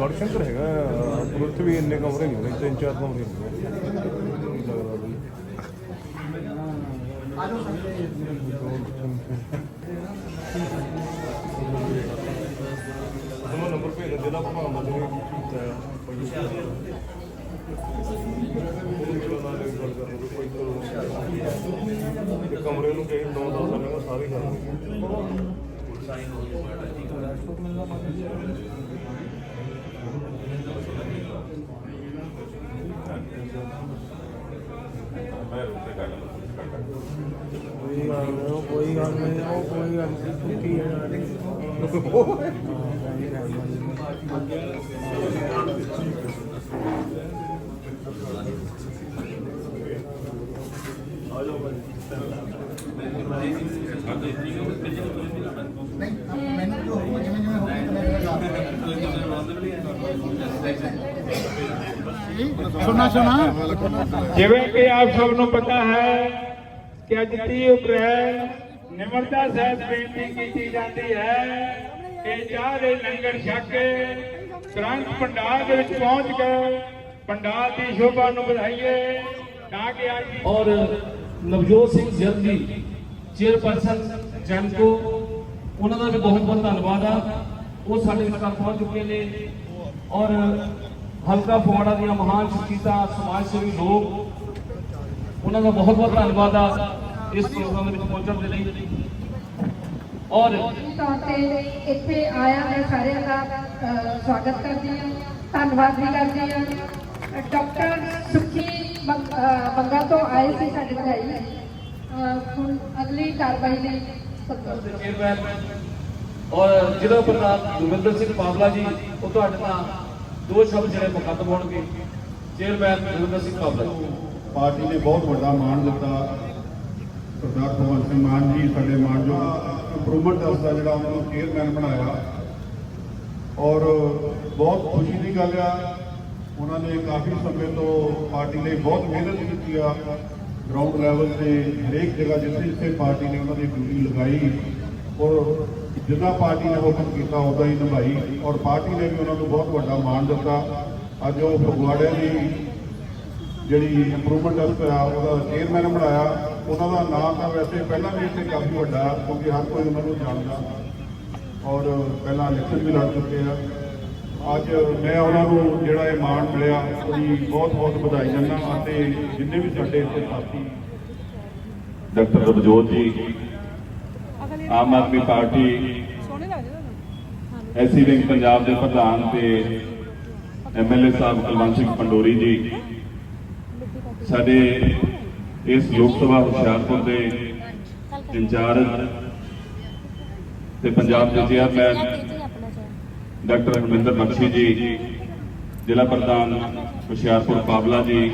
ਗੜਸ਼ੰਕਰ ਹੈਗਾ ਪਰ ਵੀ ਇੰਨੇ ਕਮਰੇ ਨਹੀਂ ਹੁੰਦੇ, ਤਿੰਨ ਚਾਰ ਕਮਰੇ ਹੁੰਦੇ ਲੱਗਦਾ ਵੀ ਤੁਹਾਨੂੰ ਤੇ ਕਮਰੇ ਨੂੰ ਕਹੇ 9 10 ਸਾਲਾਂ ਦਾ ਸਾਰੇ ਕਰ ਕੋਈ ਗੱਲ ਨਹੀਂ ਉਹ ਕੋਈ ਗੱਲ ਨਹੀਂ ਉਹ ਕੋਈ ਗੱਲ ਨਹੀਂ। ਛੁੱਟੀ ਹੈ ਨਾਲੇ ਮੈਨੂੰ ਜੋ ਹੁਕਮ ਜਿਵੇਂ ਜਿਵੇਂ ਹੁਕਮ ਸੁਣਾ ਸੁਣਾ। ਜਿਵੇਂ ਕਿ ਆਪ ਸਭ ਨੂੰ ਪਤਾ ਹੈ ਕਿ ਅੱਜ 30 ਅਪ੍ਰੈਲ ਨਿਮਰਤਾ ਸਹਿਤ ਬੇਨਤੀ ਕੀਤੀ ਜਾਂਦੀ ਹੈ ਕਿ ਚਾਹ ਦੇ ਲੰਗਰ ਛਕ ਕੇ ਤੁਰੰਤ ਪੰਡਾਲ ਦੇ ਵਿੱਚ ਪਹੁੰਚ ਕੇ ਪੰਡਾਲ ਦੀ ਸ਼ੋਭਾ ਨੂੰ ਵਧਾਈਏ ਤਾਂ ਕਿ ਅੱਜ ਔਰ ਨਵਜੋਤ ਸਿੰਘ ਜ਼ਿਰ ਜੀ ਚੇਅਰਪਰਸਨ ਜੈਨਕੋ ਉਹਨਾਂ ਦਾ ਵੀ ਬਹੁਤ ਬਹੁਤ ਧੰਨਵਾਦ ਆ। ਉਹ ਸਾਡੇ ਵਿਚਕਾਰ ਪਹੁੰਚ ਚੁੱਕੇ ਨੇ ਔਰ ਹਲਕਾ ਫਗਵਾੜਾ ਦੀਆਂ ਮਹਾਨ ਸ਼ਖਸੀਅਤਾਂ, ਸਮਾਜ ਸੇਵੀ ਲੋਕ, ਉਹਨਾਂ ਦਾ ਬਹੁਤ ਬਹੁਤ ਧੰਨਵਾਦ ਆ ਇਸ ਪ੍ਰੋਗਰਾਮ ਵਿੱਚ ਪਹੁੰਚਣ ਦੇ ਲਈ। ਔਰ ਤੌਰ ਤੇ ਇੱਥੇ ਆਇਆ ਮੈਂ ਸਾਰਿਆਂ ਦਾ ਸਵਾਗਤ ਕਰਦੀ ਹਾਂ। ਧੰਨਵਾਦ ਵੀ ਕਰਦੀ ਹਾਂ। ਡਾਕਟਰ ਸੁਖੀ ਬੰਗ- ਤੋਂ ਆਏ ਸੀ ਸਾਡੇ ਭਾਈ। ਹੁਣ ਅਗਲੀ ਕਾਰਵਾਈ ਲਈ ਸੰਤੋਸ਼ ਚੇਅਰਮੈਨ ਔਰ ਜ਼ਿਲ੍ਹਾ ਪ੍ਰਧਾਨ ਗੁਰਵਿੰਦਰ ਸਿੰਘ ਪਾਵਲਾ ਜੀ ਉਹ ਤੁਹਾਡੇ ਨਾਲ ਦੋ ਸ਼ਬਦ ਜਿਹੜੇ ਮੁਖਾਤਬ ਹੋਣਗੇ। ਚੇਅਰਮੈਨ ਗੁਰਵਿੰਦਰ ਸਿੰਘ ਪਾਵਲਾ ਜੀ। ਪਾਰਟੀ ਨੇ ਬਹੁਤ ਵੱਡਾ ਮਾਣ ਦਿੱਤਾ। ਸਰਦਾਰ ਭਗਵੰਤ ਸਿੰਘ ਮਾਨ ਜੀ ਸਾਡੇ ਮਾਨਯੋਗ ਇੰਪਰੂਵਮੈਂਟ ਟਰਸਟ ਦਾ ਜਿਹੜਾ ਉਹਨਾਂ ਨੂੰ ਚੇਅਰਮੈਨ ਬਣਾਇਆ। ਔਰ ਬਹੁਤ ਖੁਸ਼ੀ ਦੀ ਗੱਲ ਆ ਉਹਨਾਂ ਨੇ ਕਾਫੀ ਸਮੇਂ ਤੋਂ ਪਾਰਟੀ ਲਈ ਬਹੁਤ ਮਿਹਨਤ ਕੀਤੀ ਆ। ਗਰਾਊਂਡ ਲੈਵਲ ਤੇ ਹਰੇਕ ਜਗ੍ਹਾ ਜਿੱਥੇ ਜਿੱਥੇ ਪਾਰਟੀ ਨੇ ਉਹਨਾਂ ਦੀ ਡਿਊਟੀ ਲਗਾਈ ਔਰ ਜਿੱਦਾਂ ਪਾਰਟੀ ਨੇ ਹੁਕਮ ਕੀਤਾ ਉਦਾਂ ਹੀ ਨਿਭਾਈ ਔਰ ਪਾਰਟੀ ਨੇ ਵੀ ਉਹਨਾਂ ਨੂੰ ਬਹੁਤ ਵੱਡਾ ਮਾਣ ਦਿੱਤਾ। ਅੱਜ ਉਹ ਫਗਵਾੜੇ ਦੀ ਜਿਹੜੀ ਇੰਪਰੂਵਮੈਂਟ ਅਫਸਰ ਆ, ਉਹਦਾ ਚੇਅਰਮੈਨ ਬਣਾਇਆ, ਉਹਨਾਂ ਦਾ ਨਾਮ ਤਾਂ ਵੈਸੇ ਪਹਿਲਾਂ ਵੀ ਇੱਥੇ ਕਾਫੀ ਵੱਡਾ, ਕਿਉਂਕਿ ਹਰ ਕੋਈ ਉਹਨਾਂ ਨੂੰ ਜਾਣਦਾ। ਔਰ ਪਹਿਲਾਂ ਇਲੈਕਸ਼ਨ ਵੀ ਲੜ ਚੁੱਕੇ ਆ। ਅੱਜ ਮੈਂ ਉਹਨਾਂ ਨੂੰ ਜਿਹੜਾ ਇਹ ਮਾਣ ਮਿਲਿਆ ਉਹਦੀ ਬਹੁਤ ਬਹੁਤ ਵਧਾਈ ਦਿੰਦਾ ਅਤੇ ਜਿੰਨੇ ਵੀ ਸਾਡੇ ਇੱਥੇ ਸਾਥੀ doctor Ravjot ji, Aam Aadmi party, SC wing Punjab ਦੇ ਪ੍ਰਧਾਨ ਤੇ ਐਮਐਲਏ ਸਾਹਿਬ ਕੁਲਵੰਤ ਸਿੰਘ ਪੰਡੋਰੀ ਜੀ, ਸਾਡੇ ਇਸ ਲੋਕ ਸਭਾ ਹੁਸ਼ਿਆਰਪੁਰ ਦੇ ਇੰਚਾਰਜ ਤੇ ਪੰਜਾਬ ਦੇ ਚੇਅਰਮੈਨ ਡਾਕਟਰ ਹਰਮਿੰਦਰ ਬਖਸ਼ੀ ਜੀ ਜ਼ਿਲ੍ਹਾ ਪ੍ਰਧਾਨ ਹੁਸ਼ਿਆਰਪੁਰ ਪਾਬਲਾ ਜੀ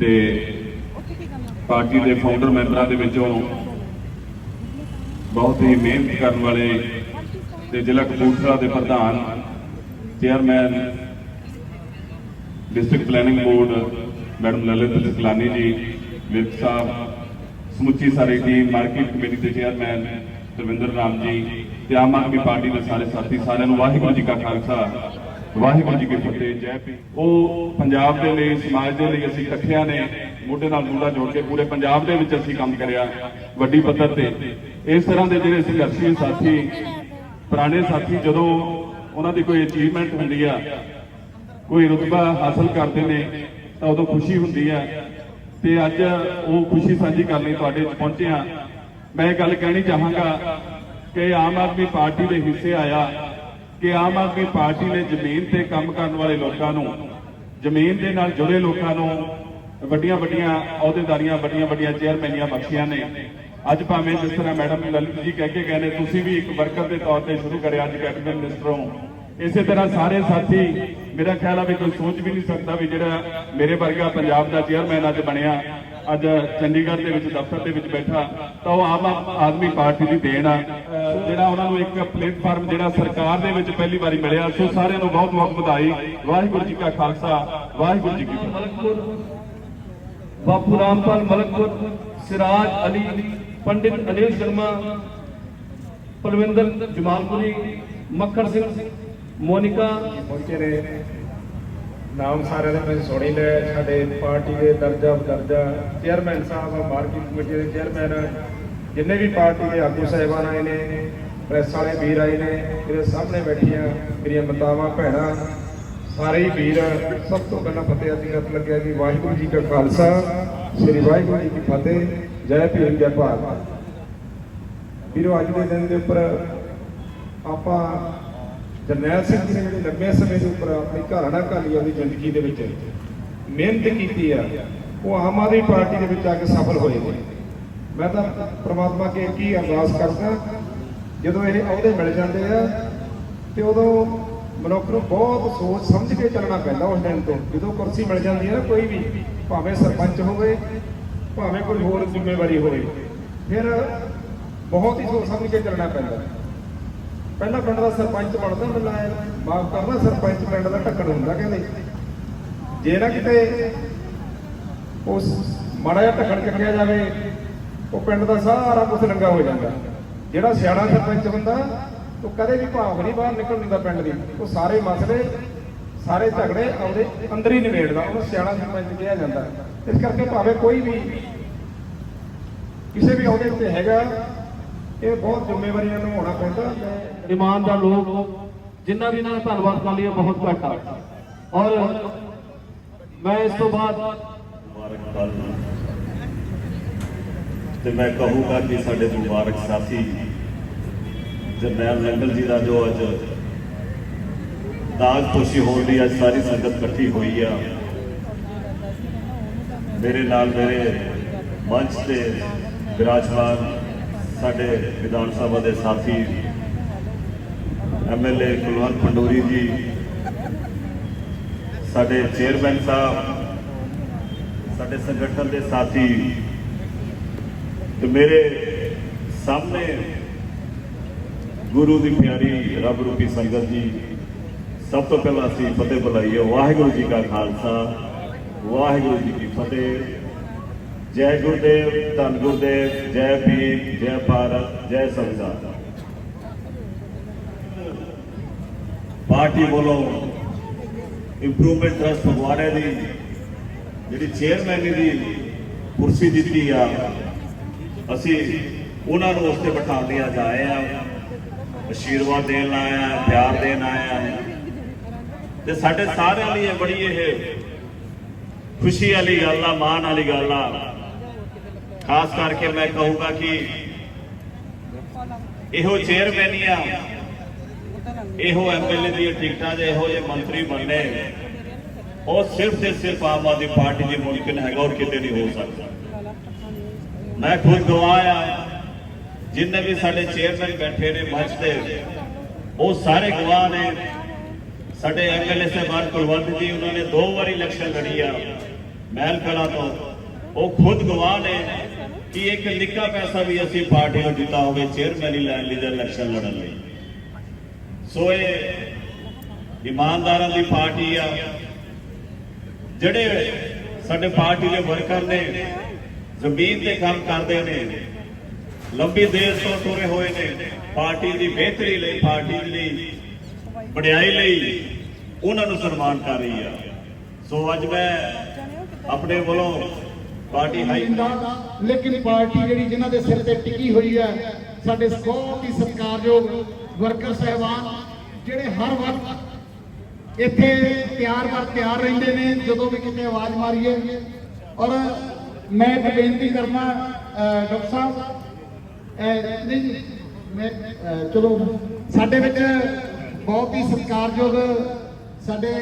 ਤੇ ਪਾਰਟੀ ਦੇ ਫਾਊਂਡਰ ਮੈਂਬਰਾਂ ਦੇ ਵਿੱਚੋਂ ਬਹੁਤ ਹੀ ਮਿਹਨਤ ਕਰਨ ਵਾਲੇ ਤੇ ਜ਼ਿਲ੍ਹਾ ਕਪੂਰਥਲਾ ਦੇ ਪ੍ਰਧਾਨ chairman district planning board madam Lalit Saklani ji Virk ਸਾਹਿਬ ਸਮੁੱਚੀ ਸਾਰੀ ਟੀਮ ਮਾਰਕੀਟ ਕਮੇਟੀ ਦੇ ਚੇਅਰਮੈਨ ਤਰਵਿੰਦਰ ਰਾਮ ਜੀ ਤੇ ਆਮ ਆਦਮੀ ਪਾਰਟੀ ਦੇ ਸਾਰੇ ਸਾਥੀ, ਸਾਰਿਆਂ ਨੂੰ ਵਾਹਿਗੁਰੂ ਜੀ ਕਾ ਖਾਲਸਾ, ਵਾਹਿਗੁਰੂ ਜੀ ਕੀ ਫਤਿਹ, ਜੈ ਪੀ ਉਹ ਪੰਜਾਬ ਦੇ ਲਈ, ਸਮਾਜ ਦੇ ਲਈ ਅਸੀਂ ਇਕੱਠਿਆਂ ਨੇ ਮੋਢੇ ਨਾਲ ਮੋਢਾ ਜੋੜ ਕੇ ਪੂਰੇ ਪੰਜਾਬ ਦੇ ਵਿੱਚ ਅਸੀਂ ਕੰਮ ਕਰਿਆ ਵੱਡੀ ਪੱਧਰ ਤੇ। ਇਸ ਤਰ੍ਹਾਂ ਦੇ ਜਿਹੜੇ ਸੰਘਰਸ਼ੀ ਸਾਥੀ, ਪੁਰਾਣੇ ਸਾਥੀ, ਜਦੋਂ ਉਹਨਾਂ ਦੀ ਕੋਈ ਅਚੀਵਮੈਂਟ ਹੁੰਦੀ ਆ, ਕੋਈ ਰੁਤਬਾ ਹਾਸਲ ਕਰਦੇ ਨੇ, ਤਾਂ ਉਦੋਂ ਖੁਸ਼ੀ ਹੁੰਦੀ ਆ। ਤੇ ਅੱਜ ਉਹ ਖੁਸ਼ੀ ਸਾਂਝੀ ਕਰਨ ਲਈ ਤੁਹਾਡੇ ਪਹੁੰਚੇ ਆ। ਮੈਂ ਇਹ ਗੱਲ ਕਹਿਣੀ ਚਾਹਾਂਗਾ ਕਿ ਆਮ ਆਦਮੀ ਪਾਰਟੀ ਦੇ ਹਿੱਸੇ ਆਇਆ, ਕਿ ਆਮ ਆਦਮੀ ਪਾਰਟੀ ਨੇ ਜ਼ਮੀਨ ਤੇ ਕੰਮ ਕਰਨ ਵਾਲੇ ਲੋਕਾਂ ਨੂੰ, ਜ਼ਮੀਨ ਦੇ ਨਾਲ ਜੁੜੇ ਲੋਕਾਂ ਨੂੰ ਵੱਡੀਆਂ ਵੱਡੀਆਂ ਅਹੁਦੇਦਾਰੀਆਂ, ਵੱਡੀਆਂ ਵੱਡੀਆਂ ਚੇਅਰਮੈਨੀਆਂ ਬਖਸ਼ੀਆਂ ਨੇ। ਅੱਜ ਭਾਵੇਂ ਜਿਸ ਤਰ੍ਹਾਂ ਮੈਡਮ ਲਲਿਤ ਜੀ ਕਹਿ ਕੇ ਗਏ ਨੇ, ਤੁਸੀਂ ਵੀ ਇੱਕ ਵਰਕਰ ਦੇ ਤੌਰ ਤੇ ਸ਼ੁਰੂ ਕਰਿਆ ਅੱਜ ਕੈਬਨਿਟ ਮਿਨਿਸਟਰ ਹੋ। ਇਸੇ ਤਰ੍ਹਾਂ ਸਾਰੇ ਸਾਥੀ, ਮੇਰਾ ਖਿਆਲ ਆ ਵੀ ਕੋਈ ਸੋਚ ਵੀ ਨਹੀਂ ਸਕਦਾ ਵੀ ਜਿਹੜਾ ਮੇਰੇ ਵਰਗਾ ਪੰਜਾਬ ਦਾ ਚੇਅਰਮੈਨ ਅੱਜ ਬਣਿਆ ਅੱਜ ਚੰਡੀਗੜ੍ਹ ਦੇ ਵਿੱਚ ਦਫ਼ਤਰ ਦੇ ਵਿੱਚ ਬੈਠਾ, ਤਾਂ ਉਹ ਆਮ ਆਦਮੀ ਪਾਰਟੀ ਦੀ ਦੇਣ ਆ। ਜਿਹੜਾ ਉਹਨਾਂ ਨੂੰ ਇੱਕ ਪਲੇਟਫਾਰਮ ਜਿਹੜਾ ਸਰਕਾਰ ਦੇ ਵਿੱਚ ਪਹਿਲੀ ਵਾਰੀ ਮਿਲਿਆ, ਸੋ ਸਾਰਿਆਂ ਨੂੰ ਬਹੁਤ ਬਹੁਤ ਵਧਾਈ। ਵਾਹਿਗੁਰੂ ਜੀ ਕਾ ਖਾਲਸਾ, ਵਾਹਿਗੁਰੂ ਜੀ ਕੀ ਫਤਿਹ। ਬਾਪੂ ਰਾਮਪਾਲ ਮਲਕਪੁਰ, ਸਿਰਾਜ ਅਲੀ, ਪੰਡਿਤ ਅਨਿਲ ਸ਼ਰਮਾ, ਪਲਵਿੰਦਰ ਜਮਾਲਪੁਰੀ, ਮੱਖਣ ਸਿੰਘ, ਮੋਨਿਕਾ ਪਹੁੰਚੇ ਰਹੇ ਨਾਮ ਸਾਰਿਆਂ ਦੇ ਮੈਂ ਸੁਣੀ ਲੈ ਸਾਡੇ ਪਾਰਟੀ ਦੇ ਦਰਜਾ ਬਦਰਜਾ ਚੇਅਰਮੈਨ ਸਾਹਿਬ ਆ, ਮਾਰਕੀਟ ਕਮੇਟੀ ਦੇ ਚੇਅਰਮੈਨ। ਜਿੰਨੇ ਵੀ ਪਾਰਟੀ ਦੇ ਆਗੂ ਸਾਹਿਬਾਨ ਆਏ ਨੇ, ਪ੍ਰੈਸ ਵਾਲੇ ਵੀਰ ਆਏ ਨੇ, ਮੇਰੇ ਸਾਹਮਣੇ ਬੈਠੀਆਂ ਮੇਰੀਆਂ ਮਾਤਾਵਾਂ, ਭੈਣਾਂ, ਸਾਰੇ ਹੀ ਵੀਰ। ਸਭ ਤੋਂ ਪਹਿਲਾਂ ਫਤਿਹ ਅਸੀਂ ਰਤ ਲੱਗਿਆ ਜੀ, ਵਾਹਿਗੁਰੂ ਜੀ ਕਾ ਖਾਲਸਾ, ਸ੍ਰੀ ਵਾਹਿਗੁਰੂ ਜੀ ਕੀ ਫਤਿਹ, ਜੈ ਭੀਮ ਜੈ ਭਾਰਤ। ਵੀਰੋ, ਅੱਜ ਦੇ ਦਿਨ ਦੇ ਉੱਪਰ ਆਪਾਂ ਜਰਨੈਲ ਸਿੰਘ ਜੀ ਨੇ ਜਿਹੜੇ ਲੰਬੇ ਸਮੇਂ ਦੇ ਉੱਪਰ ਆਪਣੀ ਘਰਾਣਾ ਘਾਲੀ ਆਪਣੀ ਜ਼ਿੰਦਗੀ ਦੇ ਵਿੱਚ, ਮਿਹਨਤ ਕੀਤੀ ਆ, ਉਹ ਆਮ ਆਦਮੀ ਪਾਰਟੀ ਦੇ ਵਿੱਚ ਆ ਕੇ ਸਫਲ ਹੋਏ ਨੇ। ਮੈਂ ਤਾਂ ਪ੍ਰਮਾਤਮਾ ਕੇ ਕੀ ਅਰਦਾਸ ਕਰਦਾ, ਜਦੋਂ ਇਹ ਅਹੁਦੇ ਮਿਲ ਜਾਂਦੇ ਆ, ਤੇ ਉਦੋਂ ਮਨੁੱਖ ਨੂੰ ਬਹੁਤ ਸੋਚ ਸਮਝ ਕੇ ਚੱਲਣਾ ਪੈਂਦਾ ਉਸ ਟਾਈਮ ਤੋਂ। ਜਦੋਂ ਕੁਰਸੀ ਮਿਲ ਜਾਂਦੀ ਹੈ ਨਾ ਕੋਈ ਵੀ, ਭਾਵੇਂ ਸਰਪੰਚ ਹੋਵੇ, ਭਾਵੇਂ ਕੋਈ ਹੋਰ ਜ਼ਿੰਮੇਵਾਰੀ ਹੋਵੇ, ਫਿਰ ਬਹੁਤ ਹੀ ਸੋਚ ਸਮਝ ਕੇ ਚੱਲਣਾ ਪੈਂਦਾ। ਪਹਿਲਾਂ ਪਿੰਡ ਦਾ ਸਰਪੰਚ ਬਣਦਾ ਹੁੰਦਾ ਮਾਫ ਕਰਨਾ ਸਰਪੰਚ, ਪਿੰਡ ਦਾ ਢੱਕਣ ਹੁੰਦਾ ਕਹਿੰਦੇ। ਜੇ ਨਾ ਕਿਤੇ ਉਸ ਮਾੜਾ ਜਿਹਾ ਢੱਕਣ ਚੱਕਿਆ ਜਾਵੇ, ਉਹ ਪਿੰਡ ਦਾ ਸਾਰਾ ਕੁਝ ਨੰਗਾ ਹੋ ਜਾਂਦਾ। ਜਿਹੜਾ ਸਿਆਣਾ ਸਰਪੰਚ ਹੁੰਦਾ, ਉਹ ਕਦੇ ਵੀ ਭਾਵ ਨਹੀਂ ਬਾਹਰ ਨਿਕਲ ਦਿੰਦਾ ਪਿੰਡ ਦੀ। ਉਹ ਸਾਰੇ ਮਸਲੇ, ਸਾਰੇ ਝਗੜੇ ਆਉਂਦੇ ਅੰਦਰ ਹੀ ਨਿਬੇੜਦਾ, ਉਹਨੂੰ ਸਿਆਣਾ ਸਰਪੰਚ ਕਿਹਾ ਜਾਂਦਾ। ਇਸ ਕਰਕੇ ਭਾਵੇਂ ਕੋਈ ਵੀ ਕਿਸੇ ਵੀ ਅਹੁਦੇ ਉੱਤੇ ਹੈਗਾ ਇਹ ਬਹੁਤ ਜ਼ਿੰਮੇਵਾਰੀਆਂ ਨਿਭਾਉਣਾ ਪੈਂਦਾ। ਇਮਾਨਦਾਰ ਲੋਕ ਜਿਨ੍ਹਾਂ ਦੀ ਨਾਲ ਧੰਨਵਾਦ ਕਰ ਲਈਏ ਬਹੁਤ ਘੱਟ ਆ। ਔਰ ਮੈਂ ਇਸ ਤੋਂ ਬਾਅਦ ਮੁਬਾਰਕਬਾਦ। ਤੇ ਮੈਂ ਕਹੂੰਗਾ ਕਿ ਸਾਡੇ ਮੁਬਾਰਕ ਸਾਥੀ ਜਰਨੈਲ ਨੰਗਲ ਜੀ ਦਾ ਜੋ ਅੱਜ ਦਾਗ ਖੁਸ਼ੀ ਹੋਣ ਲਈ ਅੱਜ ਸਾਰੀ ਸੰਗਤ ਇਕੱਠੀ ਹੋਈ ਆ। ਮੇਰੇ ਨਾਲ ਮੇਰੇ ਮੰਚ ਤੇ ਵਿਰਾਜਮਾਨ ਸਾਡੇ ਵਿਧਾਨ ਸਭਾ ਦੇ ਸਾਥੀ ਐਮਐਲਏ ਕੁਲਵੰਤ ਪੰਡੋਰੀ ਜੀ, ਸਾਡੇ ਚੇਅਰਮੈਨ ਸਾਹਿਬ, ਸਾਡੇ ਸੰਗਠਨ ਦੇ ਸਾਥੀ ਤੇ ਮੇਰੇ ਸਾਹਮਣੇ ਗੁਰੂ ਦੀ ਪਿਆਰੀ ਰੱਬ ਰੂਪੀ ਸੰਗਤ ਜੀ, ਸਭ ਤੋਂ ਪਹਿਲਾਂ ਅਸੀਂ ਫਤਿਹ ਬੁਲਾਈਏ। ਵਾਹਿਗੁਰੂ ਜੀ ਕਾ ਖਾਲਸਾ, ਵਾਹਿਗੁਰੂ ਜੀ ਕੀ ਫਤਿਹ। ਜੈ ਗੁਰਦੇਵ, ਧੰਨ ਗੁਰਦੇਵ, ਜੈ ਭੀਮ, ਜੈ ਭਾਰਤ, ਜੈ ਸੰਵਿਧਾਨ। ਪਾਰਟੀ ਵੱਲੋਂ ਇੰਪਰੂਵਮੈਂਟ ਟਰਸਟ ਫਗਵਾੜੇ ਦੀ ਜਿਹੜੀ ਚੇਅਰਮੈਨ ਦੀ ਕੁਰਸੀ ਦਿੱਤੀ ਆ, ਅਸੀਂ ਉਹਨਾਂ ਨੂੰ ਉਸ ਤੇ ਬਿਠਾਉਣ ਲਈ ਅੱਜ ਆਏ ਆ। ਅਸ਼ੀਰਵਾਦ ਦੇਣ ਆਇਆ ਪਿਆਰ ਦੇਣ ਆਇਆ ਤੇ ਸਾਡੇ ਸਾਰਿਆਂ ਲਈ ਇਹ ਬੜੀ ਇਹ ਖੁਸ਼ੀ ਵਾਲੀ ਗੱਲ ਆ, ਮਾਣ ਵਾਲੀ ਗੱਲ ਆ। ਖਾਸ ਕਰਕੇ ਮੈਂ ਕਹੂੰਗਾ ਕਿ ਇਹੋ ਚੇਅਰਮੈਨੀਆਂ ਇਹੋ ਐਮਐਲਏ ਦੀਆਂ ਟਿਕਟਾਂ ਦੇ ਇਹੋ ਜਿਹੇ ਮੰਤਰੀ ਬਣਨੇ। ਉਹ ਸਿਰਫ ਤੇ ਸਿਰਫ ਆਮ ਆਦਮੀ ਪਾਰਟੀ ਦੀ ਮੁਮਕਿਨ ਹੈਗਾ ਔਰ ਕਿਤੇ ਨਹੀਂ ਹੋ ਸਕਦਾ। ਮੈਂ ਖੁਦ ਗਵਾਹ ਆ। ਜਿੰਨੇ ਵੀ ਸਾਡੇ ਚੇਅਰਮੈਨ ਬੈਠੇ ਨੇ ਮੰਚ ਤੇ, ਉਹ ਸਾਰੇ ਗਵਾਹ ਨੇ। ਸਾਡੇ ਐਮਐਲਏ ਸਾਹਿਬਾਨ ਕੁਲਵੰਤ ਜੀ, ਉਹਨਾਂ ਨੇ ਦੋ ਵਾਰੀ ਇਲੈਕਸ਼ਨ ਲੜੀ ਆ। ਮਹਿਲ ਕਲਾਂ ਤੋਂ। ਉਹ ਖੁਦ ਗਵਾਹ ਨੇ। ਕਿ ਇੱਕ ਨਿੱਕਾ ਪੈਸਾ ਵੀ ਅਸੀਂ ਪਾਰਟੀ ਨੂੰ ਦਿੱਤਾ ਹੋਵੇ ਚੇਅਰਮੈਨ ਹੀ ਲੈਣ ਲਈ ਜਾਂ ਇਲੈਕਸ਼ਨ ਲੜਨ ਲਈ। ਸੋ ਇਹ ਇਮਾਨਦਾਰਾਂ ਦੀ ਪਾਰਟੀ ਆ। ਜਿਹੜੇ ਸਾਡੇ ਪਾਰਟੀ ਦੇ ਵਰਕਰ ਨੇ, ਜ਼ਮੀਨ ਤੇ ਕੰਮ ਕਰਦੇ ਨੇ, ਲੰਬੀ ਦੇਰ ਤੋਂ ਤੁਰੇ ਹੋਏ ਨੇ, ਪਾਰਟੀ ਦੀ ਬਿਹਤਰੀ ਲਈ, ਪਾਰਟੀ ਲਈ ਵਡਿਆਈ ਲਈ, ਉਹਨਾਂ ਨੂੰ ਸਨਮਾਨ ਕਰ ਰਹੀ ਆ। ਸੋ ਅੱਜ ਮੈਂ ਆਪਣੇ ਵੱਲੋਂ ਪਾਰਟੀ ਹਾਈ ਲੇਕਿਨ ਪਾਰਟੀ ਜਿਹੜੀ ਜਿਨ੍ਹਾਂ ਦੇ ਸਿਰ ਤੇ ਟਿਕੀ ਹੋਈ ਹੈ ਸਾਡੇ ਬਹੁਤ ਹੀ ਸਤਿਕਾਰਯੋਗ ਵਰਕਰ ਸਹਿਬਾਨ ਜਿਹੜੇ ਹਰ ਵਕਤ ਇੱਥੇ ਤਿਆਰ ਬਰ ਤਿਆਰ ਰਹਿੰਦੇ ਨੇ ਜਦੋਂ ਵੀ ਕਿਤੇ ਆਵਾਜ਼ ਮਾਰੀਏ। ਔਰ ਮੈਂ ਇੱਕ ਬੇਨਤੀ ਕਰਨਾ ਡਾਕਟਰ ਸਾਹਿਬ ਨਹੀਂ ਮੈਂ ਚਲੋ ਸਾਡੇ ਵਿੱਚ ਬਹੁਤ ਹੀ ਸਤਿਕਾਰਯੋਗ ਸਾਡੇ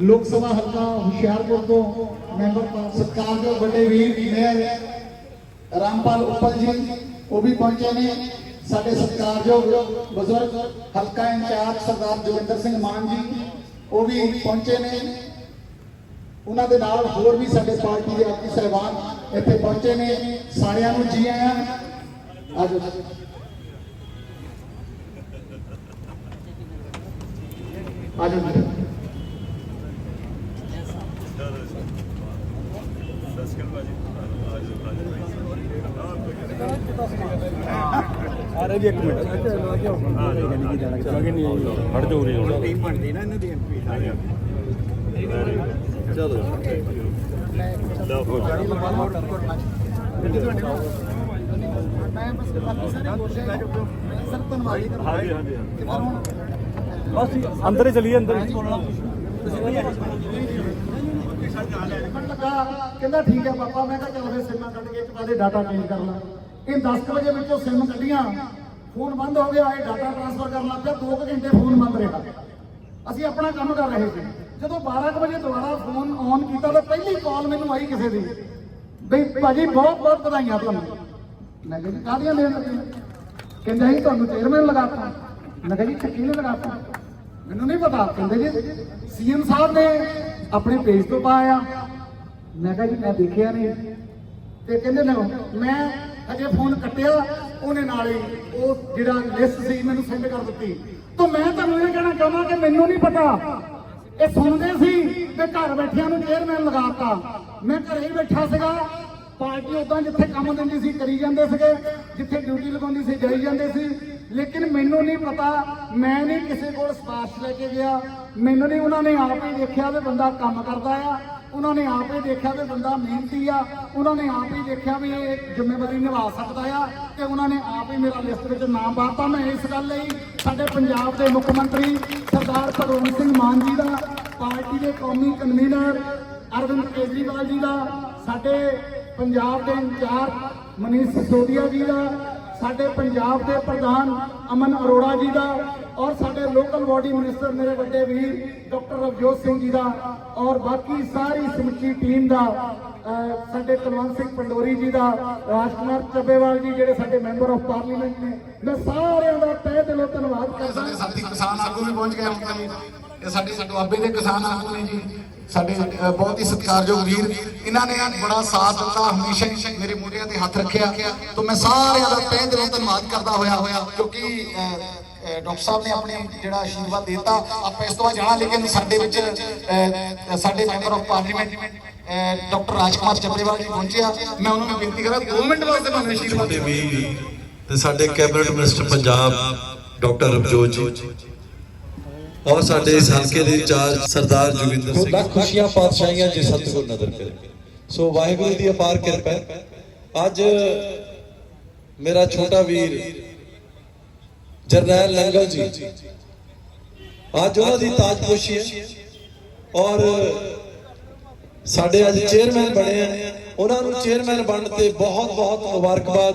ਲੋਕ ਸਭਾ ਹਲਕਾ ਹੁਸ਼ਿਆਰਪੁਰ ਤੋਂ ਮੈਂਬਰ ਪਾ- ਸਤਿਕਾਰਯੋਗ ਵੱਡੇ ਵੀਰ, ਮੇਅਰ ਰਾਮਪਾਲ ਉੱਪਲ ਜੀ, ਉਹ ਵੀ ਪਹੁੰਚੇ ਨੇ। ਸਾਡੇ ਸਤਿਕਾਰਯੋਗ ਬਜ਼ੁਰਗ ਹਲਕਾ ਇੰਚਾਰਜ ਸਰਦਾਰ ਜੋਗਿੰਦਰ ਸਿੰਘ ਮਾਨ ਜੀ, ਉਹ ਵੀ ਪਹੁੰਚੇ ਨੇ। ਉਹਨਾਂ ਦੇ ਨਾਲ ਹੋਰ ਵੀ ਸਾਡੇ ਪਾਰਟੀ ਦੇ ਆਗੂ ਸਹਿਬਾਨ ਇੱਥੇ ਪਹੁੰਚੇ ਨੇ। ਸਾਰਿਆਂ ਨੂੰ ਜੀ ਆਇਆਂ। ਆਜੋ ਆਜੋ ਮੜਾ ਜੀ ਇੱਕ ਮਿੰਟ। ਅੱਛਾ ਲਾ ਕੇ ਆਓ। ਕੀ ਜਾਣਾ ਕਿ ਨਹੀਂ ਹਟ ਜਾਓ ਰੇ ਹੁਣ ਟੀਮ ਬਣਦੀ ਨਾ ਇਹਨਾਂ ਦੀ ਐਮਪੀ ਚਲੋ। ਮੈਂ ਬਸ ਬਾਕੀ ਸਾਰੇ ਕੋਸ਼ਿਸ਼ ਸਰ ਧੰਨਵਾਦੀ ਹਾਂਜੀ ਹਾਂਜੀ ਬਸ ਅੰਦਰ ਹੀ ਚਲੀਏ ਅੰਦਰ ਕਹਿੰਦਾ ਠੀਕ ਹੈ ਪਾਪਾ ਮੈਂ ਕਿਹਾ ਚੱਲ ਫਿਰ ਸਿਮਾਂ ਕੱਢ ਕੇ ਇੱਕ ਵਾਰੇ ਡਾਟਾ ਚੇਂਜ ਕਰ ਲਾਂ ਇਹ 10 ਕੁ ਵਜੇ ਵਿੱਚੋਂ ਸਿਮ ਕੱਢੀਆਂ। ਫੋਨ ਬੰਦ ਹੋ ਗਿਆ, ਇਹ ਡਾਟਾ ਟ੍ਰਾਂਸਫਰ ਕਰਨ ਲੱਗ ਪਿਆ 2 ਘੰਟੇ ਫੋਨ ਬੰਦ ਰਿਹਾ। ਅਸੀਂ ਆਪਣਾ ਕੰਮ ਕਰ ਰਹੇ ਸੀ। ਜਦੋਂ 12 ਕੁ ਵਜੇ ਦੁਬਾਰਾ ਫੋਨ ਔਨ ਕੀਤਾ, ਤਾਂ ਪਹਿਲੀ ਕਾਲ ਮੈਨੂੰ ਆਈ ਕਿਸੇ ਦੀ। ਬਈ ਭਾਜੀ, ਬਹੁਤ ਬਹੁਤ ਵਧਾਈਆਂ ਤੁਹਾਨੂੰ। ਮੈਂ ਕਿਹਾ ਜੀ, ਕਾਹਦੀਆਂ ਦੇਣ ਲੱਗੇ? ਕਹਿੰਦੇ ਸੀ ਤੁਹਾਨੂੰ ਚੇਅਰਮੈਨ ਲਗਾਤਾ। ਮੈਂ ਕਿਹਾ ਜੀ, ਚੱਕੀ ਨੇ ਲਗਾਤਾ। ਮੈਨੂੰ ਨਹੀਂ ਪਤਾ। ਕਹਿੰਦੇ ਜੀ ਸੀਐਮ ਸਾਹਿਬ ਨੇ ਆਪਣੇ ਪੇਜ ਤੋਂ ਪਾਇਆ। ਮੈਂ ਕਿਹਾ ਜੀ, ਮੈਂ ਦੇਖਿਆ ਨਹੀਂ। ਤੇ ਕਹਿੰਦੇ ਨਾ ਮੈਂ ਅਜੇ ਫੋਨ ਕੱਟਿਆ, ਉਹਨੇ ਨਾਲ ਹੀ ਉਹ ਜਿਹੜਾ ਲਿਸਟ ਸੀ ਮੈਨੂੰ ਸੈਂਡ ਕਰ ਦਿੱਤੀ। ਤਾਂ ਮੈਂ ਤੁਹਾਨੂੰ ਇਹ ਕਹਿਣਾ ਚਾਹੁੰਦਾ ਕਿ ਮੈਨੂੰ ਨਹੀਂ ਪਤਾ, ਇਹ ਸੁਣਦੇ ਸੀ ਤੇ ਘਰ ਬੈਠਿਆਂ ਨੂੰ ਚੇਅਰਮੈਨ ਲਗਾਤਾ ਮੈਂ ਘਰੇ ਹੀ ਬੈਠਾ ਸੀਗਾ, ਪਾਰਟੀ ਉਦਾਂ ਜਿੱਥੇ ਕੰਮ ਦਿੰਦੀ ਸੀ, ਕਰੀ ਜਾਂਦੇ ਸੀਗੇ, ਜਿੱਥੇ ਡਿਊਟੀ ਲਗਾਉਂਦੀ ਸੀ, ਜਾਈ ਜਾਂਦੇ ਸੀ। ਲੇਕਿਨ ਮੈਨੂੰ ਨਹੀਂ ਪਤਾ, ਮੈਂ ਨਹੀਂ ਕਿਸੇ ਕੋਲ ਸਪਾਰਸ਼ ਲੈ ਕੇ ਗਿਆ, ਮੈਨੂੰ ਨਹੀਂ ਉਹਨਾਂ ਨੇ ਆਪ ਹੀ ਦੇਖਿਆ ਵੀ ਬੰਦਾ ਕੰਮ ਕਰਦਾ ਆ। ਉਹਨਾਂ ਨੇ ਆਪ ਹੀ ਦੇਖਿਆ ਵੀ ਬੰਦਾ ਮਿਹਨਤੀ ਆ, ਉਹਨਾਂ ਨੇ ਆਪ ਹੀ ਦੇਖਿਆ ਵੀ ਇਹ ਜ਼ਿੰਮੇਵਾਰੀ ਨਿਭਾ ਸਕਦਾ ਆ ਤੇ ਉਹਨਾਂ ਨੇ ਆਪ ਹੀ ਮੇਰਾ ਲਿਸਟ ਵਿੱਚ ਨਾਮ ਪਾਤਾ। ਮੈਂ ਇਸ ਗੱਲ ਲਈ ਸਾਡੇ ਪੰਜਾਬ ਦੇ ਮੁੱਖ ਮੰਤਰੀ ਸਰਦਾਰ ਭਗਵੰਤ ਸਿੰਘ ਮਾਨ ਜੀ ਦਾ, ਪਾਰਟੀ ਦੇ ਕੌਮੀ ਕਨਵੀਨਰ ਅਰਵਿੰਦ ਕੇਜਰੀਵਾਲ ਜੀ ਦਾ, ਸਾਡੇ ਪੰਜਾਬ ਦੇ ਇੰਚਾਰਜ ਮਨੀਸ਼ ਸਿਸੋਦੀਆ ਜੀ ਦਾ, ਸਾਡੇ ਪੰਜਾਬ ਦੇ ਪ੍ਰਧਾਨ ਅਮਨ ਅਰੋੜਾ ਜੀ ਦਾ ਔਰ ਸਾਡੇ ਲੋਕਲ ਬਾਡੀ ਮਿਨਿਸਟਰ ਮੇਰੇ ਵੱਡੇ ਵੀਰ ਡਾਕਟਰ ਰਵਜੋਤ ਸਿੰਘ ਜੀ ਦਾ ਔਰ ਬਾਕੀ ਸਾਰੀ ਸਮੁੱਚੀ ਟੀਮ ਦਾ ਸਾਡੇ ਕੁਲਵੰਤ ਸਿੰਘ ਪੰਡੋਰੀ ਜੀ ਦਾ, ਰਾਜਕੁਮਾਰ ਚੱਬੇਵਾਲ ਜੀ ਜਿਹੜੇ ਸਾਡੇ ਮੈਂਬਰ ਆਫ ਪਾਰਲੀਮੈਂਟ ਨੇ, ਮੈਂ ਸਾਰਿਆਂ ਦਾ ਤਹਿ ਦਿਲੋਂ ਧੰਨਵਾਦ ਕਰਦਾ ਸਾਡੇ ਸਾਥੀ ਕਿਸਾਨ ਆਗੂ ਵੀ ਪਹੁੰਚ ਗਏ ਹੁਣ ਇਹ ਸਾਡੇ ਦੁਆਬੇ ਦੇ ਕਿਸਾਨ ਆਗੂ ਨੇ ਜੀ। ਸਾਡੇ ਬਹੁਤ ਹੀ ਸਤਿਕਾਰਯੋਗ ਵੀਰ। ਇਹਨਾਂ ਨੇ ਬੜਾ ਸਾਥ ਦਿੱਤਾ, ਹਮੇਸ਼ਾ ਮੇਰੇ ਮੋਢਿਆਂ ਤੇ ਹੱਥ ਰੱਖਿਆ। ਤੋਂ ਮੈਂ ਸਾਰਿਆਂ ਦਾ ਤਹਿ ਦਿਲੋਂ ਧੰਨਵਾਦ ਕਰਦਾ ਹੋਇਆ ਹੋਇਆ, ਕਿਉਂਕਿ ਡਾਕਟਰ ਸਾਹਿਬ ਨੇ ਆਪਣੇ ਜਿਹੜਾ ਆਸ਼ੀਰਵਾਦ ਦਿੱਤਾ ਆਪਾਂ ਇਸ ਤੋਂ ਬਾਅਦ ਜਾਣਾ ਲੇਕਿਨ ਸਾਡੇ ਵਿੱਚ ਸਾਡੇ member of parliament doctor Rajkumar Chabbewal ji ਪਹੁੰਚਿਆ। ਮੈਂ ਉਹਨਾਂ ਨੂੰ ਬੇਨਤੀ ਕਰਾਂ 2 ਮਿੰਟ ਵਾਸਤੇ ਤੁਹਾਨੂੰ ਆਸ਼ੀਰਵਾਦ ਦੇ ਵੀ ਤੇ ਸਾਡੇ cabinet minister Punjab doctor Ravjot ji. ਔਰ ਸਾਡੇ ਇਸ ਹਲਕੇ ਦੇ ਇੰਚਾਰਜ ਸਰਦਾਰ ਜੋਗਿੰਦਰ ਸਿੰਘ। ਲੱਖ ਖੁਸ਼ੀਆਂ ਪਾਤਸ਼ਾਹੀਆਂ ਜੇ ਸਤਿਗੁਰ ਨਦਰ ਕਰੇ। ਸੋ ਵਾਹਿਗੁਰੂ ਦੀ ਅਪਾਰ ਕਿਰਪਾ। ਅੱਜ ਮੇਰਾ ਛੋਟਾ ਵੀਰ ਜਰਨੈਲ ਨੰਗਲ ਜੀ। ਅੱਜ ਉਹਨਾਂ ਦੀ ਤਾਜਪੋਸ਼ੀ ਹੈ ਔਰ ਸਾਡੇ ਅੱਜ ਚੇਅਰਮੈਨ ਬਣੇ ਆ। ਉਹਨਾਂ ਨੂੰ ਚੇਅਰਮੈਨ ਬਣਨ ਤੇ ਬਹੁਤ ਬਹੁਤ ਮੁਬਾਰਕਬਾਦ,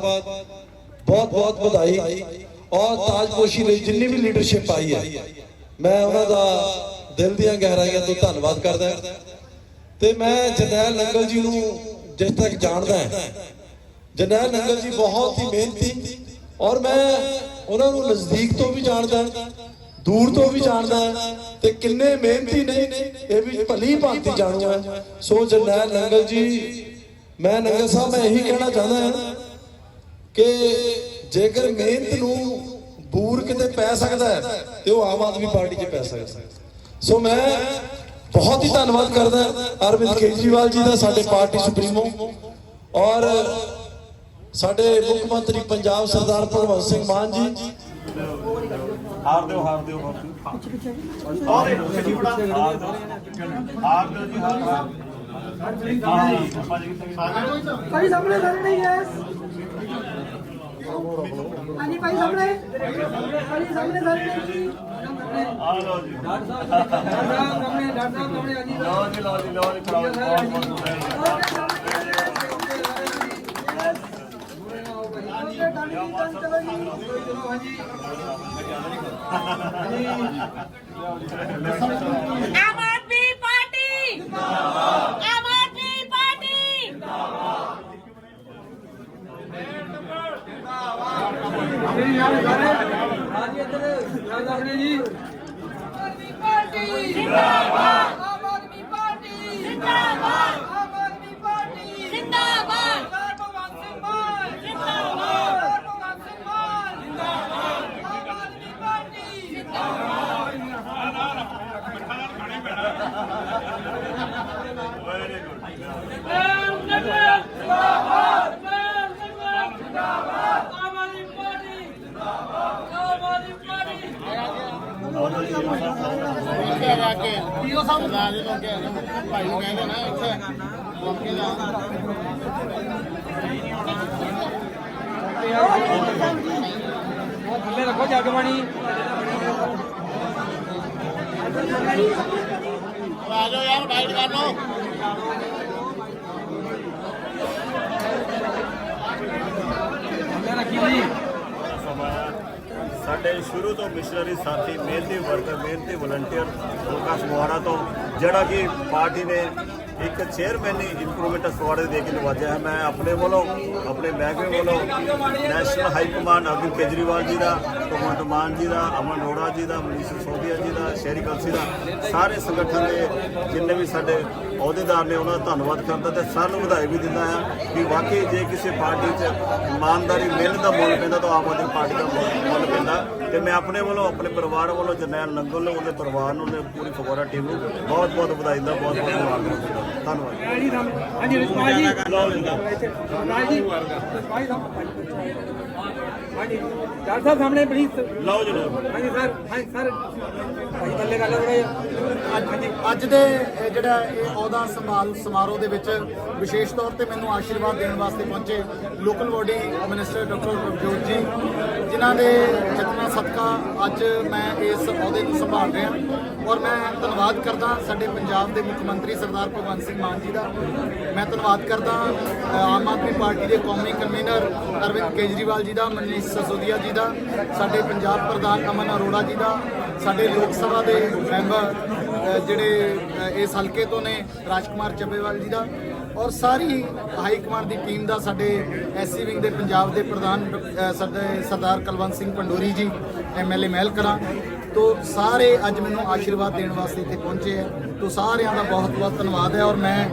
ਬਹੁਤ ਬਹੁਤ ਵਧਾਈ ਔਰ ਤਾਜਪੋਸ਼ੀ ਲਈ ਜਿੰਨੀ ਵੀ ਲੀਡਰਸ਼ਿਪ ਆਈ ਹੈ, ਮੈਂ ਉਹਨਾਂ ਦਾ ਦਿਲ ਦੀਆਂ ਗਹਿਰਾਈਆਂ ਤੋਂ ਧੰਨਵਾਦ ਕਰਦਾ ਤੇ ਮੈਂ ਜਰਨੈਲ ਨੰਗਲ ਜੀ ਨੂੰ ਜਿਸ ਤੱਕ ਜਾਣਦਾ ਹਾਂ, ਜਰਨੈਲ ਨੰਗਲ ਜੀ ਬਹੁਤ ਹੀ ਮਿਹਨਤੀ ਔਰ ਮੈਂ ਉਹਨਾਂ ਨੂੰ ਨਜ਼ਦੀਕ ਤੋਂ ਵੀ ਜਾਣਦਾ, ਦੂਰ ਤੋਂ ਵੀ ਜਾਣਦਾ ਤੇ ਕਿੰਨੇ ਮਿਹਨਤੀ ਨੇ, ਇਹ ਵੀ ਭਲੀ ਭਾਂਤੀ ਜਾਣੂ ਹੈ ਸੋ ਜਰਨੈਲ ਨੰਗਲ ਜੀ, ਮੈਂ ਨੰਗਲ ਸਾਹਿਬ, ਮੈਂ ਇਹੀ ਕਹਿਣਾ ਚਾਹੁੰਦਾ ਹਾਂ ਕਿ ਜੇਕਰ ਮਿਹਨਤ ਨੂੰ ਬੂਰ ਕਿਤੇ ਪੈ ਸਕਦਾ ਹੈ, ਤੇ ਉਹ ਆਮ ਆਦਮੀ ਪਾਰਟੀ 'ਚ ਪੈ ਸਕਦਾ ਸੋ ਮੈਂ ਬਹੁਤ ਹੀ ਧੰਨਵਾਦ ਕਰਦਾ ਅਰਵਿੰਦ ਕੇਜਰੀਵਾਲ ਜੀ ਦਾ, ਸਾਡੇ ਪਾਰਟੀ ਸੁਪਰੀਮੋ। ਔਰ ਸਾਡੇ ਮੁੱਖ ਮੰਤਰੀ ਪੰਜਾਬ ਸਰਦਾਰ ਭਗਵੰਤ ਸਿੰਘ ਮਾਨ ਜੀ। ਹਾਰ ਦਿਓ ਹਾਰ ਦਿਓ ਹਾਰ ਦਿਓ ਹਾਰ ਦਿਓ ਜੀ ਹਾਰ ਭਾਈ ਸਾਹਮਣੇ ਖੜੇ ਨਹੀਂ ਹੈ। ਹਾਂਜੀ ਭਾਈ ਸਾਹਮਣੇ। ਭਾਈ ਸਾਹਮਣੇ ਖੜੇ ਨਹੀਂ ਆ ਲਓ ਜੀ। ਸਾਹਮਣੇ ਡਾਕਟਰ ਸਾਹਿਬ ਸਾਹਮਣੇ ਆ ਜੀ ਲਓ ਜੀ ਲਓ ਜੀ ਲਓ ਜੀ ਕਰਾਓ ਜੀ, ਬਹੁਤ ਬਹੁਤ ਆਮ ਆਦਮੀ ਪਾਰਟੀ ਜਿੰਦਾਬਾਦ। ਆਮ ਆਦਮੀ ਪਾਰਟੀ ਪਾਰਟੀ ਜਿੰਦਾਬਾਦ। ਆਮ ਆਦਮੀ ਪਾਰਟੀ ਜਿੰਦਾਬਾਦ ਆਮ ਆਦਮੀ ਪਾਰਟੀ ਜਿੰਦਾਬਾਦ ਸਰਦਾਰ ਭਗਵੰਤ ਸਿੰਘ ਮਾਨ ਜਿੰਦਾਬਾਦ ਸਰਦਾਰ ਭਗਵੰਤ ਸਿੰਘ ਮਾਨ ਜਿੰਦਾਬਾਦ ਆਮ ਆਦਮੀ ਪਾਰਟੀ ਜਿੰਦਾਬਾਦ ਆ ਕੇ ਪੀਓ ਸਰਦਾਰ ਜੀ ਨੂੰ ਅੱਗੇ ਭਾਈ ਨੂੰ ਕਹਿੰਦੇ ਨਾ ਇੱਥੇ ਮੌਕੇ ਦਾ ਥੱਲੇ ਰੱਖੋ ਜੱਗ ਬਣੀ। ਆ ਜਾਓ ਯਾਰ ਬਾਈਟ ਕਰ ਲਓ। ਸਾਡੇ ਸ਼ੁਰੂ ਤੋਂ ਮਿਸ਼ਨਰੀ ਸਾਥੀ, ਮਿਹਨਤੀ ਵਰਕਰ ਮਿਹਨਤੀ ਵਲੰਟੀਅਰ ਹਲਕਾ ਸਮੂਹਾਰਾ ਤੋਂ ਜਿਹੜਾ ਕਿ ਪਾਰਟੀ ਨੇ ਇੱਕ ਚੇਅਰਮੈਨੀ ਇੰਪਰੂਵਮੈਂਟ ਅਵਾਰਡ ਦੇ ਕੇ ਨਵਾਜਿਆ ਹੈ। ਮੈਂ ਆਪਣੇ ਵੱਲੋਂ, ਆਪਣੇ ਮਹਿਕਮੇ ਵੱਲੋਂ national high command Arvind Kejriwal ji ਦਾ ਭਗਵੰਤ ਮਾਨ ਜੀ ਦਾ ਅਮਨ ਅਰੋੜਾ ਜੀ ਦਾ ਮਨੀਸ਼ ਸੋਧੀਆ ਜੀ ਦਾ ਸ਼ਹਿਰੀ ਕਲਸੀ ਦਾ ਸਾਰੇ ਸੰਗਠਨ ਦੇ ਜਿੰਨੇ ਵੀ ਸਾਡੇ ਅਹੁਦੇਦਾਰ ਨੇ ਉਹਨਾਂ ਦਾ ਧੰਨਵਾਦ ਕਰਦਾ ਤੇ ਸਾਰਿਆਂ ਨੂੰ ਵਧਾਈ ਵੀ ਦਿੰਦਾ ਆ ਕਿ ਵਾਕਈ ਜੇ ਕਿਸੇ ਪਾਰਟੀ 'ਚ ਇਮਾਨਦਾਰੀ ਮਿਹਨਤ ਦਾ ਮੁੱਲ ਪੈਂਦਾ ਤਾਂ ਆਮ ਆਦਮੀ ਪਾਰਟੀ ਦਾ ਮੁੱਲ ਪੈਂਦਾ ਤੇ ਮੈਂ ਆਪਣੇ ਵੱਲੋਂ ਆਪਣੇ ਪਰਿਵਾਰ ਵੱਲੋਂ ਜਰਨੈਲ ਨੰਗਲ ਨੂੰ ਉਹਦੇ ਪਰਿਵਾਰ ਨੂੰ ਉਹਦੇ ਪੂਰੀ ਫਗਵਾੜਾ ਟੀਮ ਨੂੰ ਬਹੁਤ ਬਹੁਤ ਵਧਾਈ ਦਿੰਦਾ ਬਹੁਤ ਬਹੁਤ ਮੁਬਾਰਕਾਂ ਧੰਨਵਾਦ ਹਾਂਜੀ ਰਿਸ਼ਪਾਲ ਜੀ ਲਓ ਲਿੰਦਾ ਰਾਜ ਜੀ ਰਿਸ਼ਪਾਲ ਸਾਹਿਬ ਹਾਂਜੀ। ਡਾਕਟਰ ਸਾਹਿਬ ਸਾਹਮਣੇ ਪਲੀਜ਼ ਲਓ ਜਨਾਬ ਹਾਂਜੀ ਸਰ ਹਾਂਜੀ ਸਰ। ਭਾਈ ਬੱਲੇ ਅੱਜ ਦੇ ਜਿਹੜਾ ਇਹ ਅਹੁਦਾ ਸੰਭਾਲ ਸਮਾਰੋਹ ਦੇ ਵਿੱਚ ਵਿਸ਼ੇਸ਼ ਤੌਰ ਤੇ ਮੈਨੂੰ ਆਸ਼ੀਰਵਾਦ ਦੇਣ ਵਾਸਤੇ ਪਹੁੰਚੇ local body minister doctor Prabhjot ji, ਜਿਨ੍ਹਾਂ ਦੇ ਜਤਨਾ ਸਦਕਾ ਅੱਜ ਮੈਂ ਇਸ ਅਹੁਦੇ ਨੂੰ ਸੰਭਾਲ ਰਿਹਾ। ਔਰ ਮੈਂ ਧੰਨਵਾਦ ਕਰਦਾ ਸਾਡੇ ਪੰਜਾਬ ਦੇ ਮੁੱਖ ਮੰਤਰੀ ਸਰਦਾਰ ਭਗਵੰਤ ਸਿੰਘ ਮਾਨ ਜੀ ਦਾ। ਮੈਂ ਧੰਨਵਾਦ ਕਰਦਾ ਆਮ ਆਦਮੀ ਪਾਰਟੀ ਦੇ ਕੌਮੀ ਕਨਵੀਨਰ ਅਰਵਿੰਦ ਕੇਜਰੀਵਾਲ ਜੀ ਦਾ, ਮਨੀਸ਼ ਸਸੋਦੀਆ ਜੀ ਦਾ, ਸਾਡੇ ਪੰਜਾਬ ਪ੍ਰਧਾਨ ਅਮਨ ਅਰੋੜਾ ਜੀ ਦਾ ਸਾਡੇ ਲੋਕ ਸਭਾ ਦੇ ਮੈਂਬਰ ਜਿਹੜੇ ਇਸ ਹਲਕੇ ਤੋਂ ਨੇ, ਰਾਜਕੁਮਾਰ ਚੱਬੇਵਾਲ ਜੀ ਦਾ ਔਰ ਸਾਰੀ ਹਾਈ ਕਮਾਂਡ ਦੀ ਟੀਮ ਦਾ ਸਾਡੇ ਐਸਸੀ ਵਿੰਗ ਦੇ ਪੰਜਾਬ ਦੇ ਪ੍ਰਧਾਨ ਸਰਦਾਰ ਕੁਲਵੰਤ ਸਿੰਘ ਪੰਡੋਰੀ ਜੀ ਐਮਐਲਏ ਮਹਿਲਕਰਾਂ ਤੋਂ ਸਾਰੇ ਅੱਜ ਮੈਨੂੰ ਆਸ਼ੀਰਵਾਦ ਦੇਣ ਵਾਸਤੇ ਇੱਥੇ ਪਹੁੰਚੇ ਹੈ। ਤੋ ਸਾਰਿਆਂ ਦਾ ਬਹੁਤ ਬਹੁਤ ਧੰਨਵਾਦ ਹੈ ਔਰ ਮੈਂ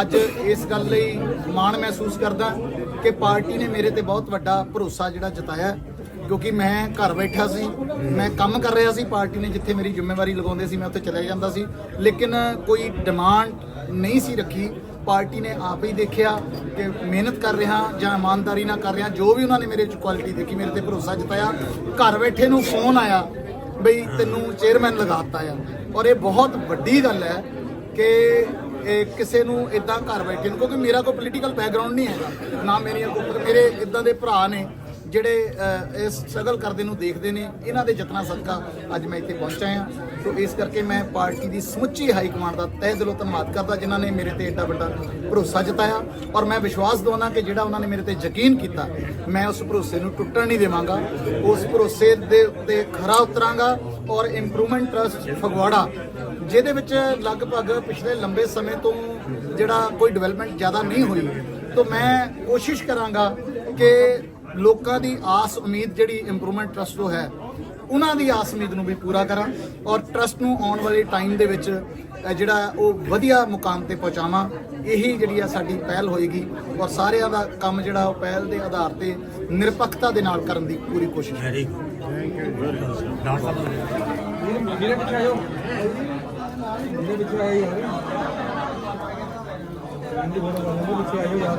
ਅੱਜ ਇਸ ਗੱਲ ਲਈ ਮਾਣ ਮਹਿਸੂਸ ਕਰਦਾ ਕਿ ਪਾਰਟੀ ਨੇ ਮੇਰੇ ਤੇ ਬਹੁਤ ਵੱਡਾ ਭਰੋਸਾ ਜਿਹੜਾ ਜਤਾਇਆ ਕਿਉਂਕਿ ਮੈਂ ਘਰ ਬੈਠਾ ਸੀ, ਮੈਂ ਕੰਮ ਕਰ ਰਿਹਾ ਸੀ, ਪਾਰਟੀ ਨੇ ਜਿੱਥੇ ਮੇਰੀ ਜ਼ਿੰਮੇਵਾਰੀ ਲਗਾਉਂਦੇ ਸੀ, ਮੈਂ ਉੱਥੇ ਚਲੇ ਜਾਂਦਾ ਸੀ। ਲੇਕਿਨ ਕੋਈ ਡਿਮਾਂਡ ਨਹੀਂ ਸੀ ਰੱਖੀ। ਪਾਰਟੀ ਨੇ ਆਪ ਹੀ ਦੇਖਿਆ ਕਿ ਮਿਹਨਤ ਕਰ ਰਿਹਾ ਜਾਂ ਇਮਾਨਦਾਰੀ ਨਾਲ ਕਰ ਰਿਹਾ, ਜੋ ਵੀ ਉਹਨਾਂ ਨੇ ਮੇਰੇ ਚ ਕੁਆਲਿਟੀ ਦੇਖੀ, ਮੇਰੇ ਤੇ ਭਰੋਸਾ ਜਤਾਇਆ। ਘਰ ਬੈਠੇ ਨੂੰ ਫੋਨ ਆਇਆ ਬਈ ਤੈਨੂੰ ਚੇਅਰਮੈਨ ਲਗਾਤਾ ਆ। ਔਰ ਇਹ ਬਹੁਤ ਵੱਡੀ ਗੱਲ ਹੈ ਕਿ ਇਹ ਕਿਸੇ ਨੂੰ ਇਦਾਂ ਘਰ ਬੈਠੇ ਨੂੰ, ਕਿਉਂਕਿ ਮੇਰਾ ਕੋਈ ਪੋਲੀਟੀਕਲ ਬੈਕਗ੍ਰਾਉਂਡ ਨਹੀਂ ਹੈਗਾ, ਨਾ ਮੇਰੀਆਂ ਕੋਈ ਮੇਰੇ ਇਦਾਂ ਦੇ ਭਰਾ ਨੇ ਜਿਹੜੇ ਅ, ਇਸ ਸਟਰਗਲ ਕਰਦੇ ਨੂੰ ਦੇਖਦੇ ਨੇ ਇਹਨਾਂ ਦੇ ਯਤਨਾਂ ਸਦਕਾ ਅੱਜ ਮੈਂ ਇੱਥੇ ਪਹੁੰਚਿਆ ਹਾਂ। ਸੋ ਇਸ ਕਰਕੇ ਮੈਂ ਪਾਰਟੀ ਦੀ ਸਮੁੱਚੀ ਹਾਈ ਕਮਾਂਡ ਦਾ ਤਹਿ ਦਿਲੋਂ ਧੰਨਵਾਦ ਕਰਦਾ ਜਿਨ੍ਹਾਂ ਨੇ ਮੇਰੇ ਤੇ ਐਡਾ ਵੱਡਾ ਭਰੋਸਾ ਜਤਾਇਆ। ਔਰ ਮੈਂ ਵਿਸ਼ਵਾਸ ਦਵਾਉਣਾ ਕਿ ਜਿਹੜਾ ਉਹਨਾਂ ਨੇ ਮੇਰੇ ਤੇ ਯਕੀਨ ਕੀਤਾ ਮੈਂ ਉਸ ਭਰੋਸੇ ਨੂੰ ਟੁੱਟਣ ਨਹੀਂ ਦੇਵਾਂਗਾ। ਉਸ ਭਰੋਸੇ ਦੇ ਉੱਤੇ ਖਰਾ ਉਤਰਾਂਗਾ ਔਰ ਇੰਪਰੂਵਮੈਂਟ ਟਰਸਟ ਫਗਵਾੜਾ ਜਿਹਦੇ ਵਿੱਚ ਲਗਭਗ ਪਿਛਲੇ ਲੰਬੇ ਸਮੇਂ ਤੋਂ ਜਿਹੜਾ ਕੋਈ ਡਿਵੈਲਪਮੈਂਟ ਜ਼ਿਆਦਾ ਨਹੀਂ ਹੋਈ। ਤਾਂ ਮੈਂ ਕੋਸ਼ਿਸ਼ ਕਰਾਂਗਾ ਕਿ ਲੋਕਾਂ ਦੀ ਆਸ ਉਮੀਦ ਜਿਹੜੀ ਇੰਪਰੂਵਮੈਂਟ ਟਰਸਟ ਤੋਂ ਹੈ ਉਹਨਾਂ ਦੀ ਆਸ ਉਮੀਦ ਨੂੰ ਵੀ ਪੂਰਾ ਕਰਾਂ ਔਰ ਟਰਸਟ ਨੂੰ ਆਉਣ ਵਾਲੇ ਟਾਈਮ ਦੇ ਵਿੱਚ ਜਿਹੜਾ ਉਹ ਵਧੀਆ ਮੁਕਾਮ ਤੇ ਪਹੁੰਚਾਵਾਂ ਇਹੀ ਜਿਹੜੀ ਆ ਸਾਡੀ ਪਹਿਲ ਹੋਏਗੀ ਔਰ ਸਾਰਿਆਂ ਦਾ ਕੰਮ ਜਿਹੜਾ ਉਹ ਪਹਿਲ ਦੇ ਆਧਾਰ ਤੇ ਨਿਰਪੱਖਤਾ ਦੇ ਨਾਲ ਕਰਨ ਦੀ ਪੂਰੀ ਕੋਸ਼ਿਸ਼ ਹੈ ਮੇਰੇ ਪਿੱਛੇ ਆਇਓ ਮੇਰੇ ਪਿੱਛੇ ਆਇਓ ਯਾਰ ਹਾਂਜੀ ਬੋਲੋ ਬੋਲੋ ਮੇਰੇ ਪਿੱਛੇ ਆਇਓ ਯਾਰ